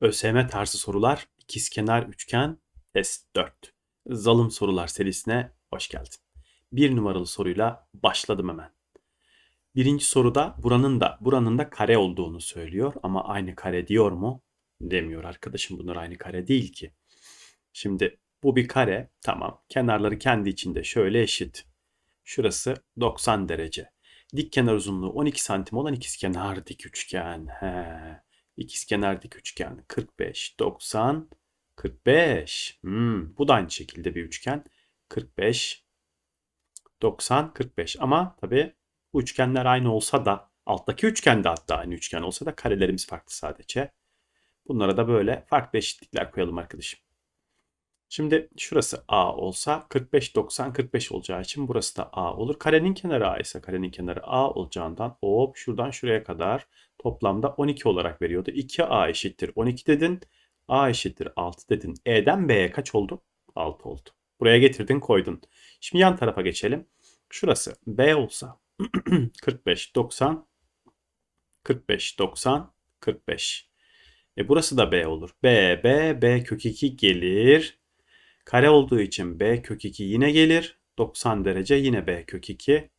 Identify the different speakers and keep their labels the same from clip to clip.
Speaker 1: ÖSYM tarzı sorular, ikizkenar üçgen, test 4. Zalım sorular serisine hoş geldin. Bir numaralı soruyla başladım hemen. Birinci soruda buranın da buranın da kare olduğunu söylüyor ama aynı kare diyor mu? Demiyor arkadaşım bunlar aynı kare değil ki. Şimdi bu bir kare tamam kenarları kendi içinde şöyle eşit. Şurası 90 derece. Dik kenar uzunluğu 12 santim olan ikizkenar dik üçgen. He. İkizkenar dik üçgen 45, 90, 45. Hmm, bu da aynı şekilde bir üçgen. 45, 90, 45. Ama tabii bu üçgenler aynı olsa da alttaki üçgen de hatta aynı üçgen olsa da karelerimiz farklı sadece. Bunlara da böyle farklı eşitlikler koyalım arkadaşım. Şimdi şurası A olsa 45 90 45 olacağı için burası da A olur. Karenin kenarı A ise karenin kenarı A olacağından hop şuradan şuraya kadar toplamda 12 olarak veriyordu. 2A eşittir 12 dedin. A eşittir 6 dedin. E'den B'ye kaç oldu? 6 oldu. Buraya getirdin koydun. Şimdi yan tarafa geçelim. Şurası B olsa 45 90 45 90 45. E burası da B olur. B, B, B kök 2 gelir. Kare olduğu için B kök 2 yine gelir. 90 derece yine B kök 2.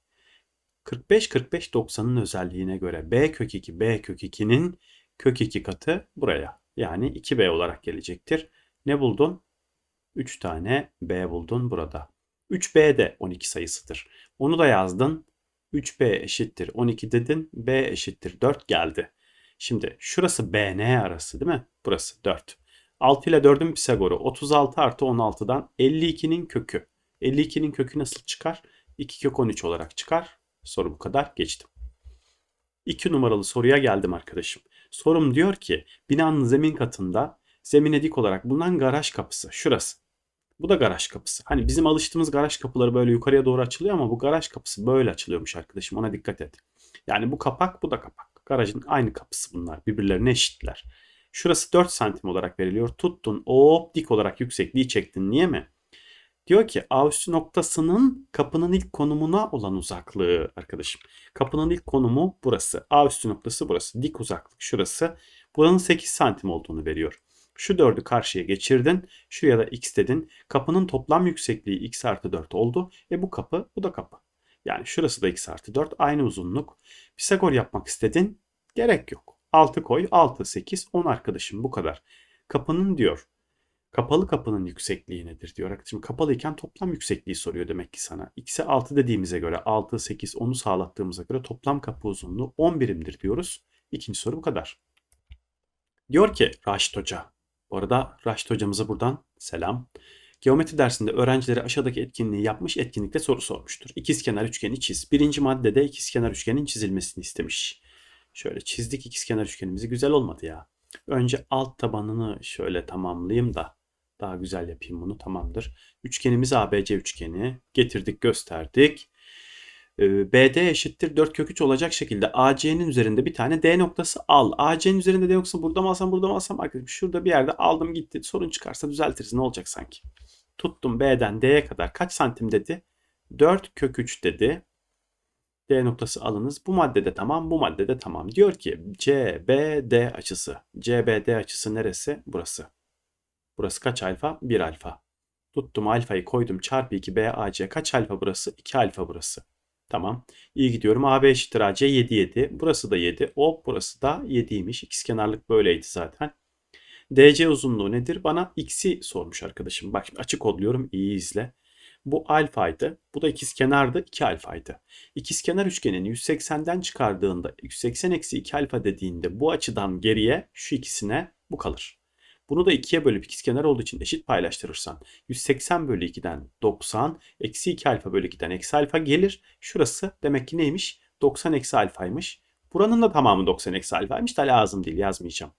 Speaker 1: 45 45 90'ın özelliğine göre B kök 2 B kök 2'nin kök 2 katı buraya. Yani 2B olarak gelecektir. Ne buldun? 3 tane B buldun burada. 3B de 12 sayısıdır. Onu da yazdın. 3B eşittir 12 dedin. B eşittir 4 geldi. Şimdi şurası BN arası değil mi? Burası 4. 6 ile 4'ün Pisagor'u 36 artı 16'dan 52'nin kökü. 52'nin kökü nasıl çıkar? 2 kök 13 olarak çıkar. Soru bu kadar. Geçtim. 2 numaralı soruya geldim arkadaşım. Sorum diyor ki binanın zemin katında zemine dik olarak bulunan garaj kapısı. Şurası. Bu da garaj kapısı. Hani bizim alıştığımız garaj kapıları böyle yukarıya doğru açılıyor ama bu garaj kapısı böyle açılıyormuş arkadaşım. Ona dikkat et. Yani bu kapak bu da kapak. Garajın aynı kapısı bunlar. Birbirlerine eşitler. Şurası 4 santim olarak veriliyor. Tuttun hop dik olarak yüksekliği çektin. Niye mi? Diyor ki A noktasının kapının ilk konumuna olan uzaklığı arkadaşım. Kapının ilk konumu burası. A noktası burası. Dik uzaklık şurası. Buranın 8 santim olduğunu veriyor. Şu 4'ü karşıya geçirdin. Şuraya da x dedin. Kapının toplam yüksekliği x artı 4 oldu. E bu kapı bu da kapı. Yani şurası da x artı 4 aynı uzunluk. Pisagor yapmak istedin. Gerek yok. 6 koy 6 8 10 arkadaşım bu kadar. Kapının diyor Kapalı kapının yüksekliği nedir diyor arkadaşım. Kapalıyken toplam yüksekliği soruyor demek ki sana. X'e 6 dediğimize göre 6, 8, 10'u sağlattığımıza göre toplam kapı uzunluğu 10 birimdir diyoruz. İkinci soru bu kadar. Diyor ki Raşit Hoca. Bu arada Raşit Hocamıza buradan selam. Geometri dersinde öğrencilere aşağıdaki etkinliği yapmış etkinlikte soru sormuştur. İkizkenar üçgeni çiz. Birinci maddede ikizkenar üçgenin çizilmesini istemiş. Şöyle çizdik ikizkenar üçgenimizi. Güzel olmadı ya. Önce alt tabanını şöyle tamamlayayım da daha güzel yapayım bunu tamamdır. Üçgenimiz ABC üçgeni. Getirdik gösterdik. Ee, BD eşittir 4 kök 3 olacak şekilde AC'nin üzerinde bir tane D noktası al. AC'nin üzerinde D noktası burada mı alsam burada mı alsam arkadaşım şurada bir yerde aldım gitti. Sorun çıkarsa düzeltiriz ne olacak sanki. Tuttum B'den D'ye kadar kaç santim dedi? 4 kök 3 dedi. D noktası alınız. Bu maddede tamam, bu maddede tamam. Diyor ki CBD açısı. CBD açısı neresi? Burası. Burası kaç alfa? 1 alfa. Tuttum alfayı koydum çarpı 2 BAC kaç alfa burası? 2 alfa burası. Tamam. İyi gidiyorum. AB eşittir AC 7 7. Burası da 7. O burası da 7'ymiş. İkizkenarlık böyleydi zaten. DC uzunluğu nedir? Bana x'i sormuş arkadaşım. Bak şimdi açık kodluyorum. İyi izle. Bu alfaydı. Bu da ikizkenardı. 2 alfaydı. İkizkenar üçgenini 180'den çıkardığında 180 eksi 2 alfa dediğinde bu açıdan geriye şu ikisine bu kalır. Bunu da 2'ye bölüp ikizkenar olduğu için eşit paylaştırırsan 180 bölü 2'den 90 eksi 2 alfa bölü 2'den eksi alfa gelir. Şurası demek ki neymiş? 90 eksi alfaymış. Buranın da tamamı 90 eksi alfaymış da lazım değil yazmayacağım.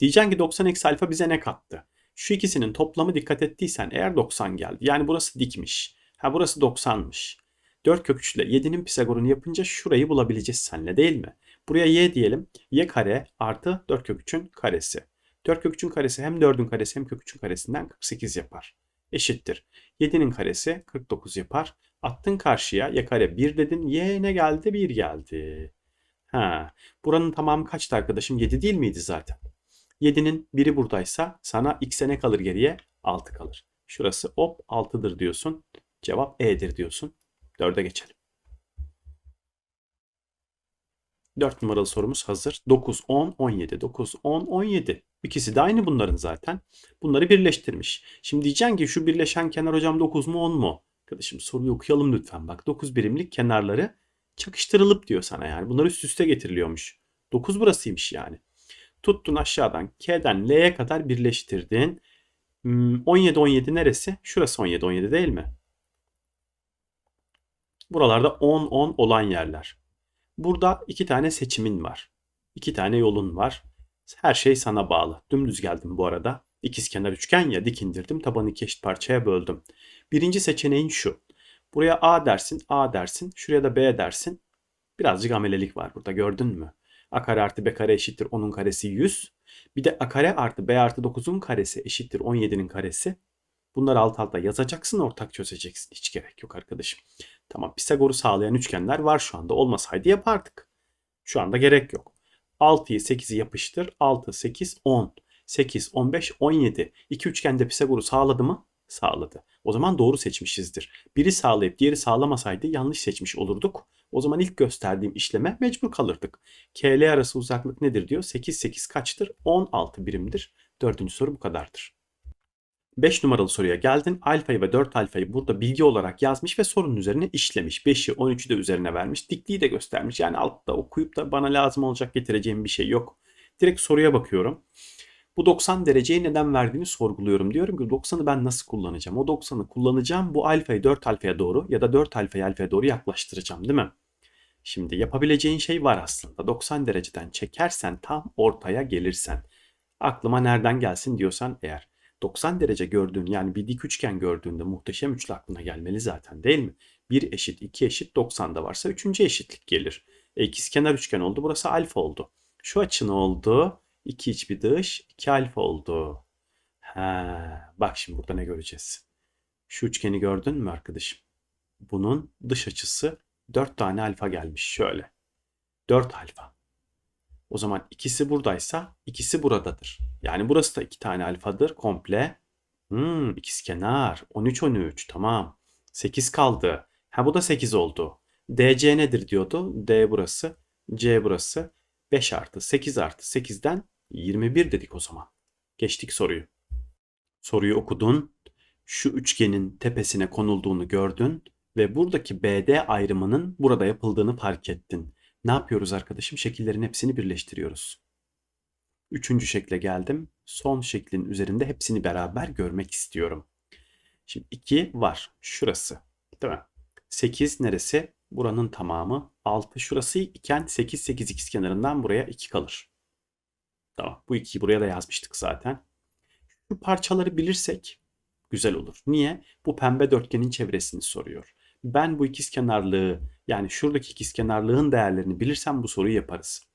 Speaker 1: Diyeceğim ki 90 eksi alfa bize ne kattı? Şu ikisinin toplamı dikkat ettiysen eğer 90 geldi. Yani burası dikmiş. Ha burası 90'mış. 4 kök 3 ile 7'nin Pisagor'unu yapınca şurayı bulabileceğiz senle değil mi? Buraya y diyelim. y kare artı 4 kök 3'ün karesi. 4 kök 3'ün karesi hem 4'ün karesi hem kök 3'ün karesinden 48 yapar. Eşittir. 7'nin karesi 49 yapar. Attın karşıya y kare 1 dedin. Y ne geldi? 1 geldi. Ha, buranın tamamı kaçtı arkadaşım? 7 değil miydi zaten? 7'nin biri buradaysa sana x'e ne kalır geriye? 6 kalır. Şurası hop 6'dır diyorsun. Cevap E'dir diyorsun. 4'e geçelim. 4 numaralı sorumuz hazır. 9, 10, 17. 9, 10, 17. İkisi de aynı bunların zaten. Bunları birleştirmiş. Şimdi diyeceksin ki şu birleşen kenar hocam 9 mu 10 mu? Arkadaşım soruyu okuyalım lütfen. Bak 9 birimlik kenarları çakıştırılıp diyor sana yani. Bunlar üst üste getiriliyormuş. 9 burasıymış yani. Tuttun aşağıdan K'den L'ye kadar birleştirdin. 17 hmm, 17 neresi? Şurası 17 17 değil mi? Buralarda 10 10 olan yerler. Burada iki tane seçimin var. İki tane yolun var. Her şey sana bağlı. Dümdüz geldim bu arada. İkizkenar üçgen ya dik indirdim. Tabanı iki eşit parçaya böldüm. Birinci seçeneğin şu. Buraya A dersin, A dersin. Şuraya da B dersin. Birazcık amelelik var burada gördün mü? A kare artı B kare eşittir 10'un karesi 100. Bir de A kare artı B artı 9'un karesi eşittir 17'nin karesi. Bunları alt alta yazacaksın ortak çözeceksin. Hiç gerek yok arkadaşım. Tamam Pisagor'u sağlayan üçgenler var şu anda. Olmasaydı yapardık. Şu anda gerek yok. 6'yı 8'i yapıştır. 6, 8, 10. 8, 15, 17. İki üçgende Pisagor'u sağladı mı? Sağladı. O zaman doğru seçmişizdir. Biri sağlayıp diğeri sağlamasaydı yanlış seçmiş olurduk. O zaman ilk gösterdiğim işleme mecbur kalırdık. KL arası uzaklık nedir diyor. 8, 8 kaçtır? 16 birimdir. Dördüncü soru bu kadardır. 5 numaralı soruya geldin. Alfayı ve 4 alfayı burada bilgi olarak yazmış ve sorunun üzerine işlemiş. 5'i 13'ü de üzerine vermiş. Dikliği de göstermiş. Yani altta okuyup da bana lazım olacak getireceğim bir şey yok. Direkt soruya bakıyorum. Bu 90 dereceyi neden verdiğini sorguluyorum. Diyorum ki 90'ı ben nasıl kullanacağım? O 90'ı kullanacağım. Bu alfayı 4 alfaya doğru ya da 4 alfayı alfaya doğru yaklaştıracağım değil mi? Şimdi yapabileceğin şey var aslında. 90 dereceden çekersen tam ortaya gelirsen. Aklıma nereden gelsin diyorsan eğer 90 derece gördüğün yani bir dik üçgen gördüğünde muhteşem üçlü aklına gelmeli zaten değil mi? 1 eşit 2 eşit 90 da varsa 3. eşitlik gelir. E, ikizkenar üçgen oldu. Burası alfa oldu. Şu açı ne oldu? 2 iç bir dış 2 alfa oldu. Ha, bak şimdi burada ne göreceğiz? Şu üçgeni gördün mü arkadaşım? Bunun dış açısı 4 tane alfa gelmiş şöyle. 4 alfa. O zaman ikisi buradaysa ikisi buradadır. Yani burası da iki tane alfadır komple. Hmm, kenar. 13 13 tamam. 8 kaldı. Ha bu da 8 oldu. DC nedir diyordu. D burası. C burası. 5 artı 8 artı 8'den 21 dedik o zaman. Geçtik soruyu. Soruyu okudun. Şu üçgenin tepesine konulduğunu gördün ve buradaki BD ayrımının burada yapıldığını fark ettin. Ne yapıyoruz arkadaşım? Şekillerin hepsini birleştiriyoruz. Üçüncü şekle geldim. Son şeklin üzerinde hepsini beraber görmek istiyorum. Şimdi 2 var. Şurası. Değil mi? 8 neresi? Buranın tamamı. 6 şurası iken 8 8 x kenarından buraya 2 kalır. Tamam. Bu 2'yi buraya da yazmıştık zaten. Şu parçaları bilirsek güzel olur. Niye? Bu pembe dörtgenin çevresini soruyor. Ben bu ikizkenarlığı yani şuradaki ikizkenarlığın değerlerini bilirsem bu soruyu yaparız.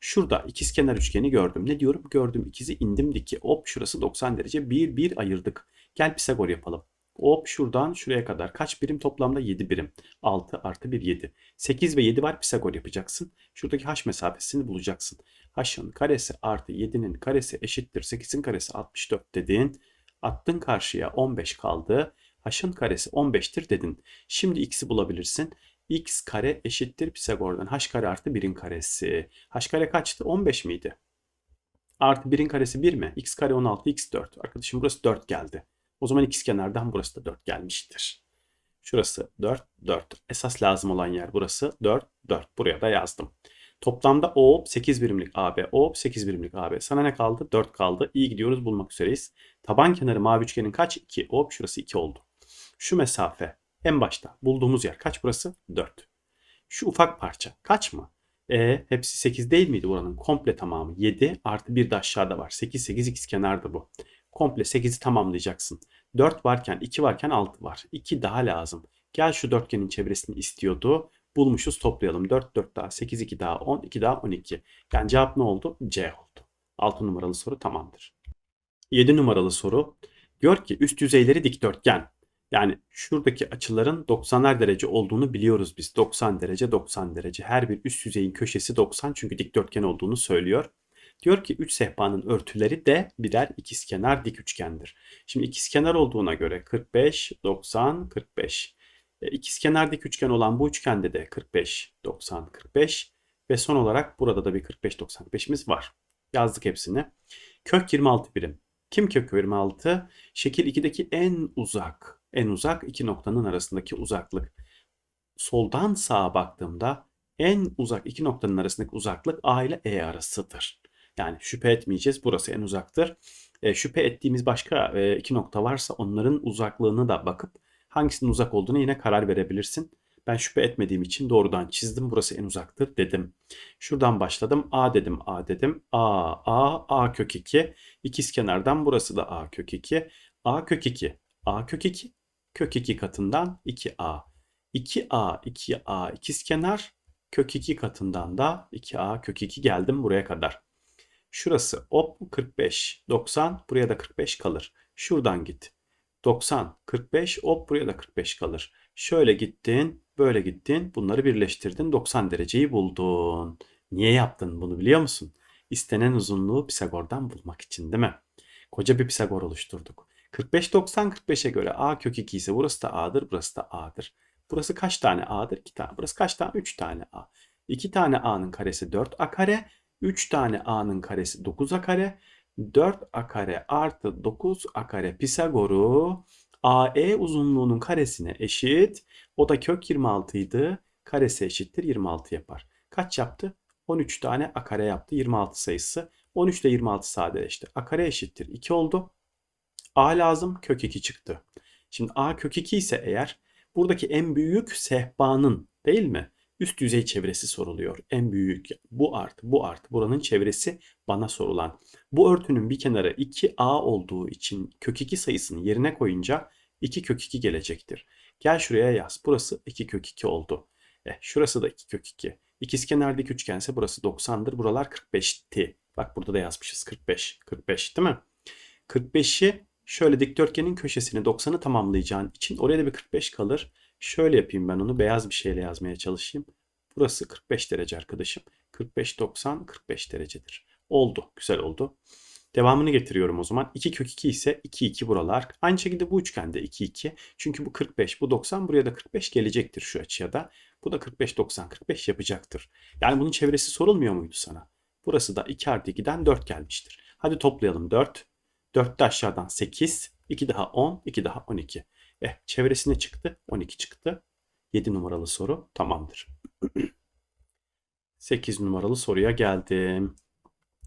Speaker 1: Şurada ikizkenar üçgeni gördüm. Ne diyorum? Gördüm ikizi indim diki. Hop şurası 90 derece. 1 1 ayırdık. Gel Pisagor yapalım. Hop şuradan şuraya kadar. Kaç birim? Toplamda 7 birim. 6 artı 1 7. 8 ve 7 var Pisagor yapacaksın. Şuradaki h mesafesini bulacaksın. h'ın karesi artı 7'nin karesi eşittir. 8'in karesi 64 dediğin. Attın karşıya 15 kaldı. H'ın karesi 15'tir dedin. Şimdi x'i bulabilirsin x kare eşittir Pisagor'dan h kare artı 1'in karesi. h kare kaçtı? 15 miydi? Artı 1'in karesi 1 mi? x kare 16, x 4. Arkadaşım burası 4 geldi. O zaman x kenardan burası da 4 gelmiştir. Şurası 4, 4. Esas lazım olan yer burası 4, 4. Buraya da yazdım. Toplamda O 8 birimlik AB, O 8 birimlik AB. Sana ne kaldı? 4 kaldı. İyi gidiyoruz bulmak üzereyiz. Taban kenarı mavi üçgenin kaç? 2. O şurası 2 oldu. Şu mesafe en başta bulduğumuz yer kaç burası? 4. Şu ufak parça kaç mı? E hepsi 8 değil miydi buranın? Komple tamamı 7 artı 1 de aşağıda var. 8 8 x kenarda bu. Komple 8'i tamamlayacaksın. 4 varken 2 varken 6 var. 2 daha lazım. Gel şu dörtgenin çevresini istiyordu. Bulmuşuz toplayalım. 4 4 daha 8 2 daha 10 2 daha 12. Yani cevap ne oldu? C oldu. 6 numaralı soru tamamdır. 7 numaralı soru. Diyor ki üst yüzeyleri dikdörtgen. Yani şuradaki açıların 90'lar derece olduğunu biliyoruz biz. 90 derece 90 derece. Her bir üst yüzeyin köşesi 90 çünkü dikdörtgen olduğunu söylüyor. Diyor ki 3 sehpanın örtüleri de birer ikizkenar dik üçgendir. Şimdi ikizkenar olduğuna göre 45, 90, 45. E, ikizkenar dik üçgen olan bu üçgende de 45, 90, 45 ve son olarak burada da bir 45, 90, 45'imiz var. Yazdık hepsini. Kök 26 birim. Kim kök 26? Şekil 2'deki en uzak, en uzak iki noktanın arasındaki uzaklık. Soldan sağa baktığımda en uzak iki noktanın arasındaki uzaklık A ile E arasıdır. Yani şüphe etmeyeceğiz. Burası en uzaktır. E, şüphe ettiğimiz başka e, iki nokta varsa onların uzaklığını da bakıp hangisinin uzak olduğunu yine karar verebilirsin. Ben şüphe etmediğim için doğrudan çizdim. Burası en uzaktır dedim. Şuradan başladım. A dedim, A dedim. A, A, A kök 2. İkiz kenardan burası da A kök 2. A kök 2. A kök 2. Kök 2 katından 2A. 2A, 2A ikiz kenar. Kök 2 katından da 2A kök 2 geldim buraya kadar. Şurası hop 45, 90 buraya da 45 kalır. Şuradan git. 90, 45 hop buraya da 45 kalır. Şöyle gittin, böyle gittin. Bunları birleştirdin. 90 dereceyi buldun. Niye yaptın bunu biliyor musun? İstenen uzunluğu Pisagor'dan bulmak için değil mi? Koca bir Pisagor oluşturduk. 45 90 45'e göre a kök 2 ise burası da a'dır, burası da a'dır. Burası kaç tane a'dır? 2 tane. Burası kaç tane? 3 tane a. 2 tane a'nın karesi 4 a kare. 3 tane a'nın karesi 9 a kare. 4 a kare artı 9 a kare Pisagor'u AE uzunluğunun karesine eşit. O da kök 26 idi. Karesi eşittir 26 yapar. Kaç yaptı? 13 tane a kare yaptı 26 sayısı. 13 ile 26 sadeleşti. A kare eşittir 2 oldu. A lazım kök 2 çıktı. Şimdi A kök 2 ise eğer buradaki en büyük sehpanın değil mi? Üst yüzey çevresi soruluyor. En büyük bu artı bu artı buranın çevresi bana sorulan. Bu örtünün bir kenarı 2A olduğu için kök 2 sayısını yerine koyunca 2 kök 2 gelecektir. Gel şuraya yaz. Burası 2 kök 2 oldu. Eh, şurası da 2 kök 2. İkizkenar dik üçgense burası 90'dır. Buralar 45'ti. Bak burada da yazmışız 45. 45 değil mi? 45'i şöyle dikdörtgenin köşesini 90'ı tamamlayacağın için oraya da bir 45 kalır. Şöyle yapayım ben onu beyaz bir şeyle yazmaya çalışayım. Burası 45 derece arkadaşım. 45 90 45 derecedir. Oldu. Güzel oldu. Devamını getiriyorum o zaman. 2 kök 2 ise 2 2 buralar. Aynı şekilde bu üçgende 2 2. Çünkü bu 45 bu 90 buraya da 45 gelecektir şu açıya da. Bu da 45 90 45 yapacaktır. Yani bunun çevresi sorulmuyor muydu sana? Burası da 2 artı 2'den 4 gelmiştir. Hadi toplayalım 4. 4 de aşağıdan 8. 2 daha 10. 2 daha 12. Eh çevresine çıktı. 12 çıktı. 7 numaralı soru tamamdır. 8 numaralı soruya geldim.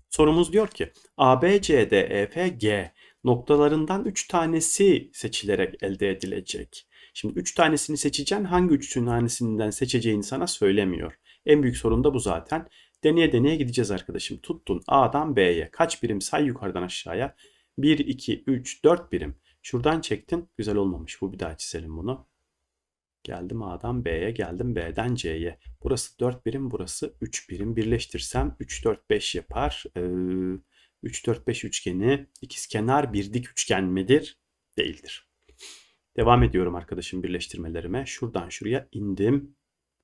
Speaker 1: Sorumuz diyor ki A, B, C, D, E, F, G noktalarından 3 tanesi seçilerek elde edilecek. Şimdi 3 tanesini seçeceksin. Hangi 3 tanesinden seçeceğini sana söylemiyor. En büyük sorun da bu zaten. Deneye deneye gideceğiz arkadaşım. Tuttun A'dan B'ye. Kaç birim say yukarıdan aşağıya. 1, 2, 3, 4 birim. Şuradan çektin. Güzel olmamış. Bu bir daha çizelim bunu. Geldim A'dan B'ye, geldim B'den C'ye. Burası 4 birim, burası 3 birim. Birleştirsem 3, 4, 5 yapar. Ee, 3, 4, 5 üçgeni ikizkenar bir dik üçgen midir? Değildir. Devam ediyorum arkadaşım birleştirmelerime. Şuradan şuraya indim.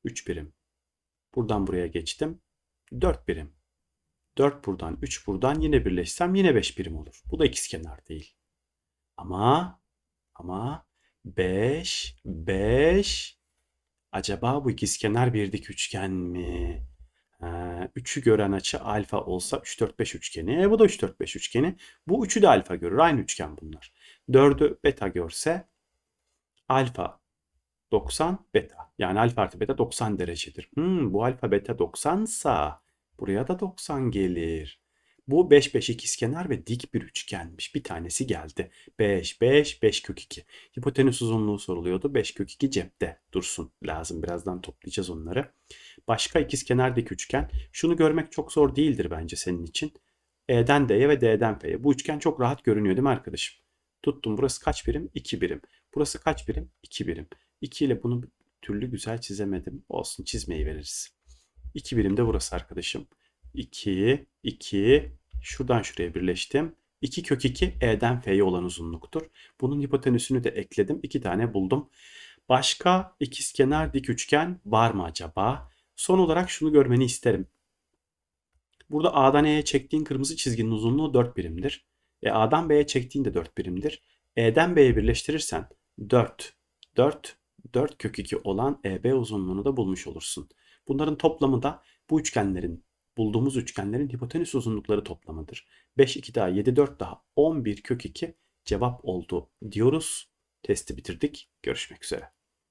Speaker 1: 3 birim. Buradan buraya geçtim. 4 birim. 4 buradan, 3 buradan yine birleşsem yine 5 birim olur. Bu da ikizkenar değil. Ama ama 5 5 acaba bu ikizkenar bir dik üçgen mi? 3'ü gören açı alfa olsa 3 4 5 üçgeni. E bu da 3 4 5 üçgeni. Bu 3'ü de alfa görür. Aynı üçgen bunlar. 4'ü beta görse alfa 90 beta. Yani alfa artı beta 90 derecedir. Hmm, bu alfa beta 90 sa buraya da 90 gelir. Bu 5 5 ikizkenar ve dik bir üçgenmiş. Bir tanesi geldi. 5 5 5 kök 2. Hipotenüs uzunluğu soruluyordu. 5 kök 2 cepte dursun. Lazım. Birazdan toplayacağız onları. Başka ikizkenar dik üçgen. Şunu görmek çok zor değildir bence senin için. E'den D'ye ve D'den F'ye. Bu üçgen çok rahat görünüyor değil mi arkadaşım? Tuttum. Burası kaç birim? 2 birim. Burası kaç birim? 2 birim. 2 ile bunu türlü güzel çizemedim. Olsun çizmeyi veririz. 2 birim de burası arkadaşım. 2, 2, şuradan şuraya birleştim. 2 kök 2 E'den F'ye olan uzunluktur. Bunun hipotenüsünü de ekledim. 2 tane buldum. Başka ikizkenar dik üçgen var mı acaba? Son olarak şunu görmeni isterim. Burada A'dan E'ye çektiğin kırmızı çizginin uzunluğu 4 birimdir. E A'dan B'ye çektiğin de 4 birimdir. E'den B'ye birleştirirsen 4, 4, 4 kök 2 olan EB uzunluğunu da bulmuş olursun. Bunların toplamı da bu üçgenlerin, bulduğumuz üçgenlerin hipotenüs uzunlukları toplamıdır. 5, 2 daha 7, 4 daha 11 kök 2 cevap oldu diyoruz. Testi bitirdik. Görüşmek üzere.